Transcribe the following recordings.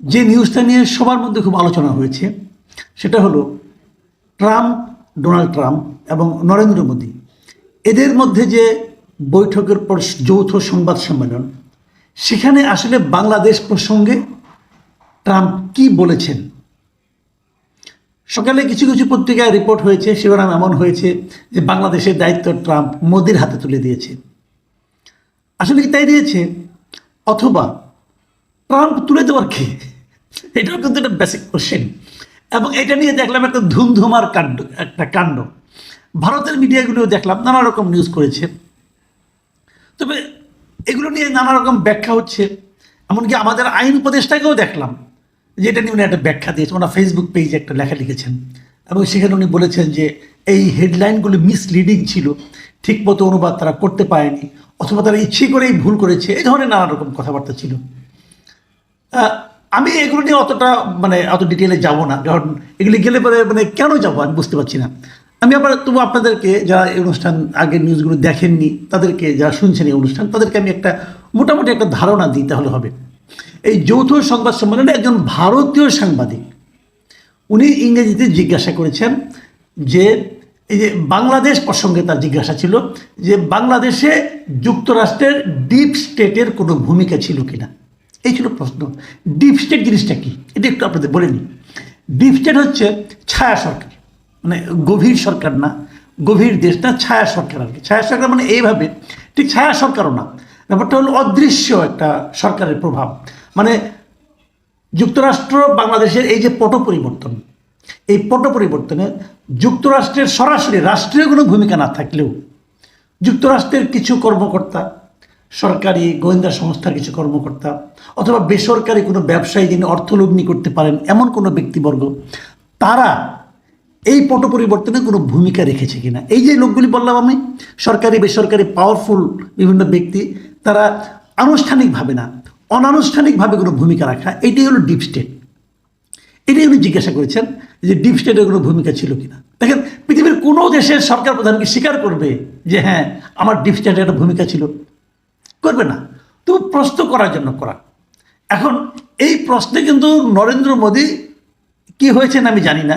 যে নিউজটা নিয়ে সবার মধ্যে খুব আলোচনা হয়েছে, সেটা হলো ট্রাম্প, ডোনাল্ড ট্রাম্প এবং নরেন্দ্র মোদী। এদের মধ্যে যে বৈঠকের পর যৌথ সংবাদ সম্মেলন, সেখানে আসলে বাংলাদেশ প্রসঙ্গে ট্রাম্প কি বলেছেন? সকালে কিছু কিছু পত্রিকায় রিপোর্ট হয়েছে শিবরাম এমন হয়েছে যে বাংলাদেশের দায়িত্ব ট্রাম্প মোদির হাতে তুলে দিয়েছে। আসলে কি তাই দিয়েছে? অথবা ট্রাম্প তুলে দেওয়ার কি? এটাও কিন্তু একটা বেসিক কোশ্চেন এবং এটা নিয়ে দেখলাম একটা ধুমধুমার কাণ্ড, একটা কাণ্ড। ভারতের মিডিয়াগুলোও দেখলাম, নানা রকম নিউজ করেছে। তবে এগুলো নিয়ে নানা রকম ব্যাখ্যা হচ্ছে। এমনকি আমাদের আইন উপদেষ্টাকেও দেখলাম, যে এটা নিয়ে উনি একটা ব্যাখ্যা দিয়েছে ওনার ফেসবুক পেজে একটা লেখা লিখেছেন। এবং সেখানে উনি বলেছেন যে, এই হেডলাইনগুলো মিসলিডিং ছিল। ঠিকমতো অনুবাদ তারা করতে পারেনি। অথবা তারা ইচ্ছে করেই ভুল করেছে। এই ধরনের নানা রকম কথাবার্তা ছিল। আমি এগুলো নিয়ে অতটা মানে অত ডিটেলে যাব না। কারণ এগুলি গেলে পরে মানে কেন যাব আমি বুঝতে পারছি না। আমি আবার তবু আপনাদেরকে, যারা এই অনুষ্ঠান আগের নিউজগুলো দেখেননি, তাদেরকে যারা শুনছেন এই অনুষ্ঠান, তাদেরকে আমি একটা, মোটামুটি একটা ধারণা দিই তাহলে হবে। এই যৌথ সংবাদ সম্মেলনে একজন ভারতীয় সাংবাদিক, উনি ইংরেজিতে জিজ্ঞাসা করেছেন যে, এই যে বাংলাদেশ প্রসঙ্গে তার জিজ্ঞাসা ছিল যে, বাংলাদেশে যুক্তরাষ্ট্রের ডিপ স্টেটের কোনো ভূমিকা ছিল কিনা। এই ছিল প্রশ্ন। ডিপ স্টেট জিনিসটা কি? এটা একটু আপনাদের বলে নিই। ডিপ স্টেট হচ্ছে ছায়া সরকার মানে গভীর সরকার না, গভীর দেশ না, ছায়া সরকার আর কি। ছায়া সরকার মানে এইভাবে, ঠিক ছায়া সরকারও না। ব্যাপারটা হলো অদৃশ্য একটা সরকারের প্রভাব। মানে যুক্তরাষ্ট্র বাংলাদেশের এই যে পট পরিবর্তন, এই পট পরিবর্তনে যুক্তরাষ্ট্রের সরাসরি রাষ্ট্রীয় কোনো ভূমিকা না থাকলেও যুক্তরাষ্ট্রের কিছু কর্মকর্তা সরকারি গোয়েন্দা সংস্থার কিছু কর্মকর্তা অথবা বেসরকারি কোনো ব্যবসায়ী যিনি অর্থলগ্নি করতে পারেন এমন কোনো ব্যক্তিবর্গ, তারা এই পট পরিবর্তনে কোনো ভূমিকা রেখেছে কিনা? এই যে লোকগুলি বললাম আমি, সরকারি, বেসরকারি পাওয়ারফুল বিভিন্ন ব্যক্তি, তারা আনুষ্ঠানিকভাবে না, অনানুষ্ঠানিকভাবে কোনো ভূমিকা রাখা, এটাই হলো ডিপ স্টেট এটাই উনি জিজ্ঞাসা করেছেন যে ডিপ স্টেটের কোনো ভূমিকা ছিল কিনা। দেখেন, পৃথিবীর কোনো দেশের সরকার প্রধানকে স্বীকার করবে যে হ্যাঁ আমার ডিপ স্টেটের একটা ভূমিকা ছিল। করবে না। তো প্রশ্ন করার জন্য করা। এখন এই প্রশ্নে কিন্তু নরেন্দ্র মোদী কি হয়েছেন আমি জানি না।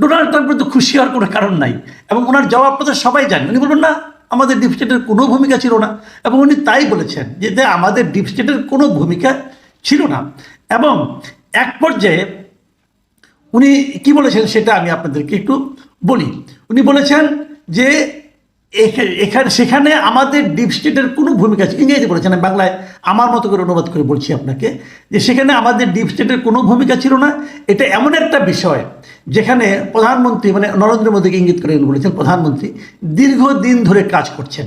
ডোনাল্ড ট্রাম্পের তো খুশি হওয়ার কোনো কারণ নাই এবং ওনার জবাবটা তো সবাই জানে। উনি বলবেন, না, আমাদের ডিপ স্টেটের কোনো ভূমিকা ছিল না। এবং উনি তাই বলেছেন যে আমাদের ডিপ স্টেটের কোনো ভূমিকা ছিল না। এবং এক পর্যায়ে উনি কি বলেছেন সেটা আমি আপনাদেরকে একটু বলি। উনি বলেছেন যে এখানে সেখানে আমাদের ডিপ স্টেটের কোনো ভূমিকা আছে। ইংরেজি বলেছেন বাংলায় আমার মতো করে অনুবাদ করে বলছি আপনাকে, যে সেখানে আমাদের ডিপ স্টেটের কোনো ভূমিকা ছিল না। এটা এমন একটা বিষয় যেখানে প্রধানমন্ত্রী মানে নরেন্দ্র মোদীকে ইঙ্গিত করে বলেছেন, প্রধানমন্ত্রী দীর্ঘদিন ধরে কাজ করছেন।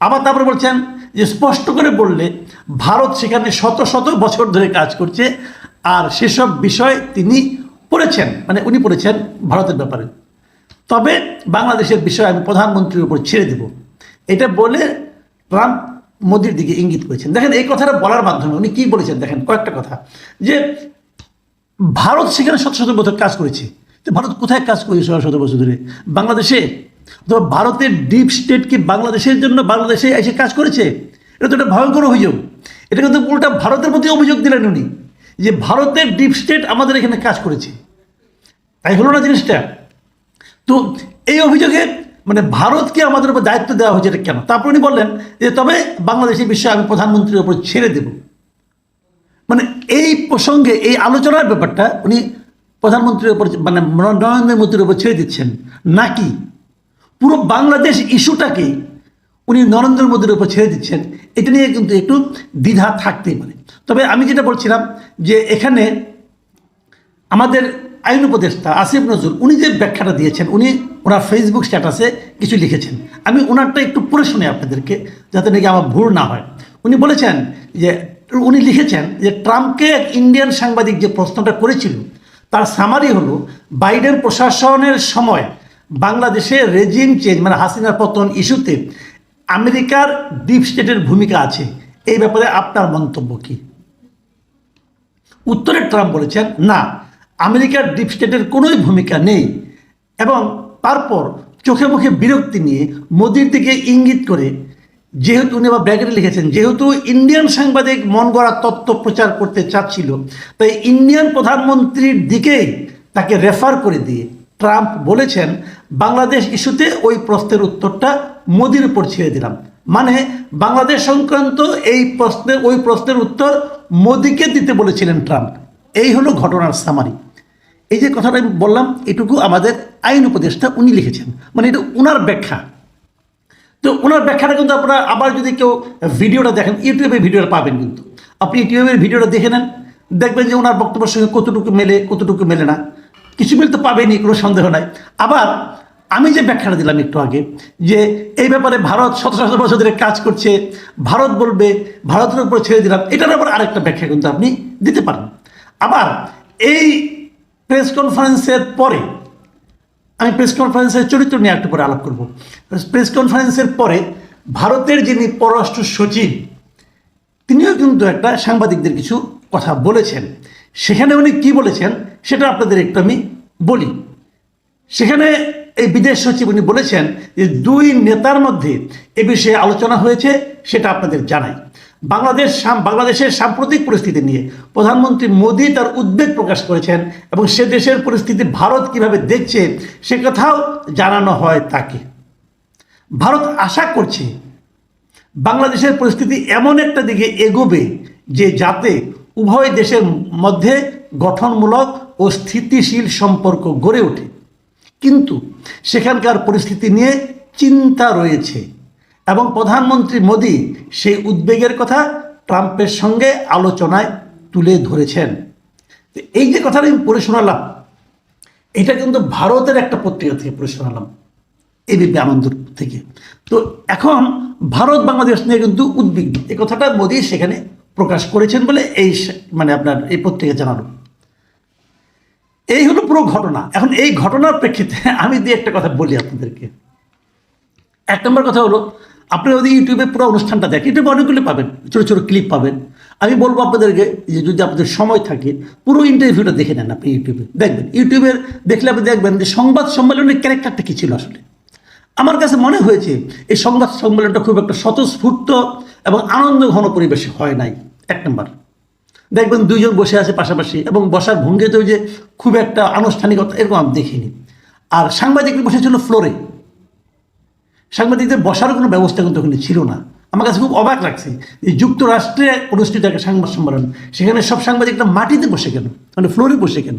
আবার তারপরে বলছেন যে স্পষ্ট করে বললে, ভারত সেখানে শত শত বছর ধরে কাজ করছে, আর সেসব বিষয় তিনি পড়েছেন মানে উনি পড়েছেন ভারতের ব্যাপারে। তবে বাংলাদেশের বিষয় আমি প্রধানমন্ত্রীর উপর ছেড়ে দেব। এটা বলে ট্রাম্প মোদির দিকে ইঙ্গিত করেছেন। দেখেন, এই কথাটা বলার মাধ্যমে উনি কি বলেছেন? দেখেন, কয়েকটা কথা। যে ভারত সেখানে শত শত বছর কাজ করেছে। তো ভারত কোথায় কাজ করেছে শত শত বছর ধরে? বাংলাদেশে? অথবা ভারতের ডিপ স্টেট কি বাংলাদেশের জন্য বাংলাদেশে এসে কাজ করেছে? এটা তো একটা ভয়ঙ্কর অভিযোগ। এটা কিন্তু উল্টা ভারতের প্রতি অভিযোগ দিলেন উনি, যে ভারতের ডিপ স্টেট আমাদের এখানে কাজ করেছে। তাই হলো না জিনিসটা? তো এই অভিযোগে মানে ভারতকে আমাদের উপর দায়িত্ব দেওয়া হয়েছে এটা কেন? তারপর উনি বললেন যে, তবে বাংলাদেশের বিষয়ে আমি প্রধানমন্ত্রীর উপর ছেড়ে দেব। মানে এই প্রসঙ্গে, এই আলোচনার ব্যাপারটা উনি প্রধানমন্ত্রীর উপর মানে নরেন্দ্র মোদীর উপর ছেড়ে দিচ্ছেন। নাকি পুরো বাংলাদেশ ইস্যুটাকে উনি নরেন্দ্র মোদীর উপর ছেড়ে দিচ্ছেন? এটা নিয়ে কিন্তু একটু দ্বিধা থাকতেই পারে। তবে আমি যেটা বলছিলাম যে, এখানে আমাদের আইন উপদেষ্টা আসিফ নজরুল, উনি যে ব্যাখ্যাটা দিয়েছেন, উনি ওনার ফেসবুক স্ট্যাটাসে কিছু লিখেছেন। আমি ওনারটা একটু পড়ে শুনি আপনাদেরকে, যাতে নাকি আমার ভুল না হয়। উনি বলেছেন যে, উনি লিখেছেন যে, ট্রাম্পকে এক ইন্ডিয়ান সাংবাদিক যে প্রশ্নটা করেছিল, তার সামারি হলো, বাইডেন প্রশাসনের সময় বাংলাদেশে রেজিম চেঞ্জ মানে হাসিনার পতন ইস্যুতে আমেরিকার ডিপ স্টেটের ভূমিকা আছে। এই ব্যাপারে আপনার মন্তব্য কী? উত্তরে ট্রাম্প বলেছেন, না। আমেরিকার ডিপ স্টেটের কোনোই ভূমিকা নেই এবং তারপর চোখে মুখে বিরক্তি নিয়ে মোদির দিকে ইঙ্গিত করে, যেহেতু উনি আবার ব্র্যাকেটে লিখেছেন, যেহেতু ইন্ডিয়ান সাংবাদিক মন গড়া তত্ত্ব প্রচার করতে চাচ্ছিল, তাই ইন্ডিয়ান প্রধানমন্ত্রীর দিকেই তাকে রেফার করে দিয়ে ট্রাম্প বলেছেন, বাংলাদেশ ইস্যুতে ওই প্রশ্নের উত্তরটা মোদির উপর ছেড়ে দিলাম। মানে বাংলাদেশ সংক্রান্ত এই প্রশ্নের, ওই প্রশ্নের উত্তর মোদিকে দিতে বলেছিলেন ট্রাম্প এই হলো ঘটনার সামারি এই যে কথাটা আমি বললাম, এটুকু আমাদের আইন উপদেষ্টা উনি লিখেছেন। মানে এটা উনার ব্যাখ্যা। তো ওনার ব্যাখ্যাটা কিন্তু আপনারা আবার যদি কেউ ভিডিওটা দেখেন, ইউটিউবে ভিডিওটা পাবেন কিন্তু। আপনি ইউটিউবের ভিডিওটা দেখে নেন, দেখবেন যে ওনার বক্তব্যের সঙ্গে কতটুকু মেলে কতটুকু মেলে না। কিছু মিল তো পাবেনই, কোনো সন্দেহ নাই। আবার আমি যে ব্যাখ্যাটা দিলাম একটু আগে, যে এই ব্যাপারে ভারত শত শত বছর ধরে কাজ করছে, ভারত বলবে, ভারতের উপর ছেড়ে দিলাম, এটার আবার আরেকটা ব্যাখ্যা কিন্তু আপনি দিতে পারেন। আবার এই প্রেস কনফারেন্সের পরে, আমি প্রেস কনফারেন্সের চরিত্র নিয়ে একটু পরে আলাপ করব। প্রেস কনফারেন্সের পরে ভারতের যিনি পররাষ্ট্র সচিব, তিনিও কিন্তু একটা সাংবাদিকদের কিছু কথা বলেছেন। সেখানে উনি কি বলেছেন সেটা আপনাদের একটু আমি বলি। সেখানে এই বিদেশ সচিব উনি বলেছেন যে দুই নেতার মধ্যে এ বিষয়ে আলোচনা হয়েছে সেটা আপনাদের জানাই। বাংলাদেশ বাংলাদেশের সাম্প্রতিক পরিস্থিতি নিয়ে প্রধানমন্ত্রী মোদী তার উদ্বেগ প্রকাশ করেছেন এবং সে দেশের পরিস্থিতি ভারত কীভাবে দেখছে সে কথাও জানানো হয় তাকে। ভারত আশা করছে বাংলাদেশের পরিস্থিতি এমন একটা দিকে এগোবে যে যাতে উভয় দেশের মধ্যে গঠনমূলক ও স্থিতিশীল সম্পর্ক গড়ে ওঠে। কিন্তু সেখানকার পরিস্থিতি নিয়ে চিন্তা রয়েছে। এবং প্রধানমন্ত্রী মোদী সেই উদ্বেগের কথা ট্রাম্পের সঙ্গে আলোচনায় তুলে ধরেছেন। এই যে কথাটা আমি পড়ে শোনালাম, এটা কিন্তু ভারতের একটা পত্রিকা থেকে পড়ে শোনালাম, এবিপি আনন্দ থেকে। তো এখন ভারত বাংলাদেশ নিয়ে কিন্তু উদ্বিগ্ন। এই কথাটা মোদী সেখানে প্রকাশ করেছেন বলে এই মানে আপনার এই পত্রিকা জানালো। এই হলো পুরো ঘটনা। এখন এই ঘটনার প্রেক্ষিতে আমি দিয়ে একটা কথা বলি আপনাদেরকে। এক নম্বর কথা হলো আপনি যদি ইউটিউবে পুরো অনুষ্ঠানটা দেখেন ইউটিউবে অনেকগুলো পাবেন, ছোটো ছোটো ক্লিপ পাবেন। আমি বলব আপনাদেরকে যে যদি আপনাদের সময় থাকে, পুরো ইন্টারভিউটা দেখে নেন আপনি ইউটিউবে দেখবেন ইউটিউবের দেখলে আপনি দেখবেন যে সংবাদ সম্মেলনের ক্যারেক্টারটা কী ছিল আসলে। আমার কাছে মনে হয়েছে, এই সংবাদ সম্মেলনটা খুব একটা স্বতঃস্ফূর্ত এবং আনন্দ ঘন পরিবেশে হয় নাই। এক নম্বর। দেখবেন দুইজন বসে আছে পাশাপাশি এবং বসার ভঙ্গিতেও যে খুব একটা আনুষ্ঠানিকতা এরকম আমি দেখিনি। আর সাংবাদিক বসেছিল ফ্লোরে। সাংবাদিকদের বসার কোনো ব্যবস্থা কিন্তু ওখানে ছিল না। আমার কাছে খুব অবাক লাগছে যে যুক্তরাষ্ট্রে অনুষ্ঠিত একটা সংবাদ সম্মেলন, সেখানে সব সাংবাদিকরা মাটিতে বসে কেন? মানে ফ্লোরে বসে কেন?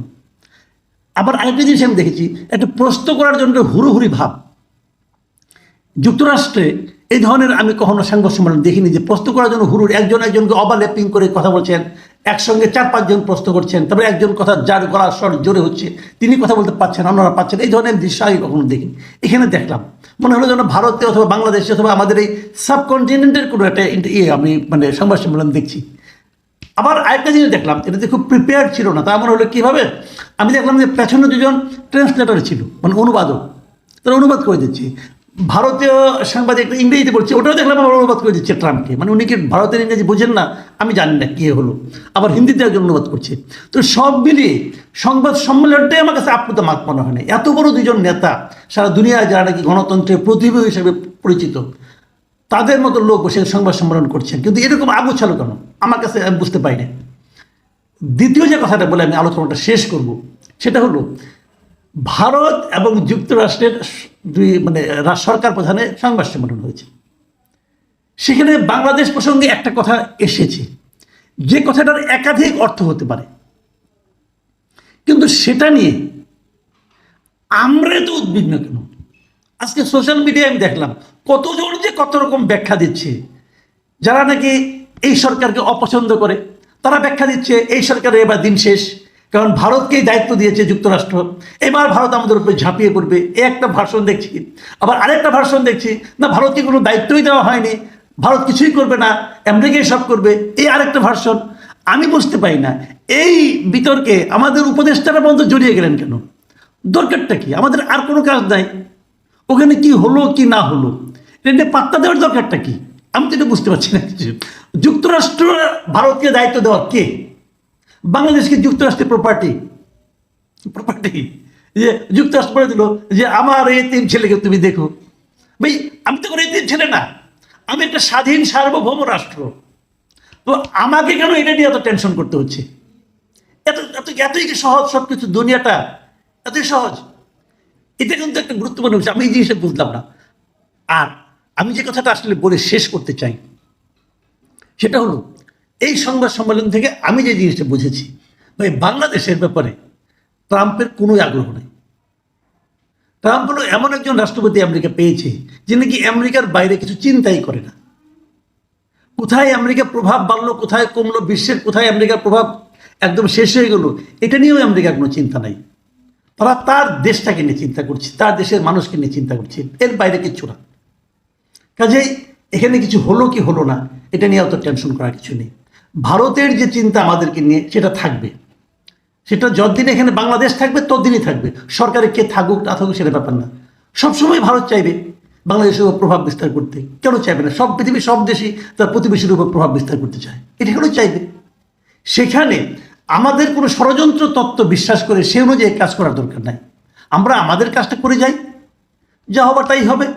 আবার আরেকটা জিনিস আমি দেখেছি, একটা প্রশ্ন করার জন্য হুড়োহুড়ি ভাব। যুক্তরাষ্ট্রে এই ধরনের আমি কখনো সাংবাদ সম্মেলন দেখিনি যে প্রশ্ন করার জন্য হুরুর একজন একজনকে ওভারল্যাপিং করে কথা বলছেন একসঙ্গে চার পাঁচজন প্রশ্ন করছেন, তারপরে একজন কথা যার গলার স্বর জোরে হচ্ছে, তিনি কথা বলতে পারছেন অন্যরা পাচ্ছেন এই ধরনের দৃশ্য আগে কখনো দেখিনি। এখানে দেখলাম, মনে হলো যেন ভারতে অথবা বাংলাদেশে অথবা আমাদের এই সাবকন্টিনেন্টের কোনো একটা ইয়ে আমি মানে সংবাদ সম্মেলন দেখছি। আবার আরেকটা জিনিস দেখলাম, এটা এটাতে খুব প্রিপেয়ার ছিল না, তা মনে হলো কীভাবে? আমি দেখলাম যে পেছনে দুজন ট্রান্সলেটর ছিল মানে অনুবাদক। তারা অনুবাদ করে দিচ্ছে। ভারতীয় সাংবাদিক ইংরেজিতে বলছে, ওটাও দেখলাম আবার অনুবাদ করে দিচ্ছে ট্রাম্পকে। মানে উনি কি ভারতের ইংরেজি বোঝেন না? আমি জানি না কী হলো। আবার হিন্দিতে একজন অনুবাদ করছে। তো সব মিলিয়ে সংবাদ সম্মেলনটাই আমার কাছে আপ্লুত মাত মনে হয় না। এত বড় দুজন নেতা সারা দুনিয়ায় যারা নাকি গণতন্ত্রের প্রতিভা হিসেবে পরিচিত, তাদের মতো লোক বসে সংবাদ সম্মেলন করছেন। কিন্তু এরকম আগুছালো কেন? আমার কাছে আমি বুঝতে পারি না। দ্বিতীয় যে কথাটা বলে আমি আলোচনাটা শেষ করব, সেটা হলো ভারত এবং যুক্তরাষ্ট্রের দুই মানে সরকার প্রধানের সংবাদ সম্মেলন হয়েছে। সেখানে বাংলাদেশ প্রসঙ্গে একটা কথা এসেছে। যে কথাটার একাধিক অর্থ হতে পারে। কিন্তু সেটা নিয়ে আমরা তো উদ্বিগ্ন কেন? আজকে সোশ্যাল মিডিয়ায় আমি দেখলাম কতজন যে কত রকম ব্যাখ্যা দিচ্ছে, যারা নাকি এই সরকারকে অপছন্দ করে, তারা ব্যাখ্যা দিচ্ছে, এই সরকারের এবার দিন শেষ। কারণ ভারতকেই দায়িত্ব দিয়েছে যুক্তরাষ্ট্র। এবার ভারত আমাদের উপরে ঝাঁপিয়ে পড়বে। এই একটা ভাষণ দেখছি। আবার আরেকটা ভাষণ দেখছি, না, ভারতকে কোনো দায়িত্বই দেওয়া হয়নি। ভারত কিছুই করবে না, আমেরিকাই সব করবে। এই আরেকটা ভাষণ। আমি বুঝতে পারি না, এই বিতর্কে আমাদের উপদেষ্টারা পর্যন্ত জড়িয়ে গেলেন কেন? দরকারটা কি? আমাদের আর কোনো কাজ নাই। ওখানে কি হলো, কি না হলো? এটা পাত্তা দেওয়ার দরকারটা কি? আমি তো এটা বুঝতে পারছি না কিছু। যুক্তরাষ্ট্র ভারতকে দায়িত্ব দেওয়া কে? বাংলাদেশকে যুক্তরাষ্ট্রের প্রপার্টি প্রপার্টি যে যুক্তরাষ্ট্র বলে দিল যে, আমার এই তিন ছেলেকে তুমি দেখো। ভাই, আমি তো কোনো এই তিন ছেলে না। আমি একটা স্বাধীন সার্বভৌম রাষ্ট্র। তো আমাকে কেন এটা নিয়ে এত টেনশন করতে হচ্ছে? এত এত, এতই কি সহজ সব কিছু দুনিয়াটা? এতই সহজ। এটা কিন্তু একটা গুরুত্বপূর্ণ বিষয়। আমি এই জিনিসটা বুঝলাম না। আর আমি যে কথাটা আসলে বলে শেষ করতে চাই, সেটা হলো এই সংবাদ সম্মেলন থেকে আমি যে জিনিসটা বুঝেছি, ভাই, বাংলাদেশের ব্যাপারে ট্রাম্পের কোনো আগ্রহ নেই। ট্রাম্প হলো এমন একজন রাষ্ট্রপতি আমেরিকা পেয়েছে, যিনি কি আমেরিকার বাইরে কিছু চিন্তাই করে না। কোথায় আমেরিকার প্রভাব বাড়লো, কোথায় কমলো, বিশ্বের কোথায় আমেরিকার প্রভাব একদম শেষ হয়ে গেল, এটা নিয়েও আমেরিকার কোনো চিন্তা নাই। তারা তার দেশটাকে নিয়ে চিন্তা করছে, তার দেশের মানুষকে নিয়ে চিন্তা করছে, এর বাইরে কিচ্ছু না। কাজেই এখানে কিছু হলো কি হলো না, এটা নিয়ে অত টেনশন করার কিছু নেই। ভারতের যে চিন্তা আমাদেরকে নিয়ে, সেটা থাকবে। সেটা যতদিন এখানে বাংলাদেশ থাকবে, ততদিনই থাকবে। সরকারে কে থাকুক, না থাকুক, সেটা ব্যাপার না। সবসময় ভারত চাইবে বাংলাদেশের উপর প্রভাব বিস্তার করতে। কেন চাইবে না? সব পৃথিবীর সব দেশই তার প্রতিবেশীর উপর প্রভাব বিস্তার করতে চায়। এটা কেন চাইবে? সেখানে আমাদের কোনো ষড়যন্ত্র তত্ত্ব বিশ্বাস করে সে অনুযায়ী কাজ করার দরকার নাই। আমরা আমাদের কাজটা করে যাই। যা হবার তাই হবে।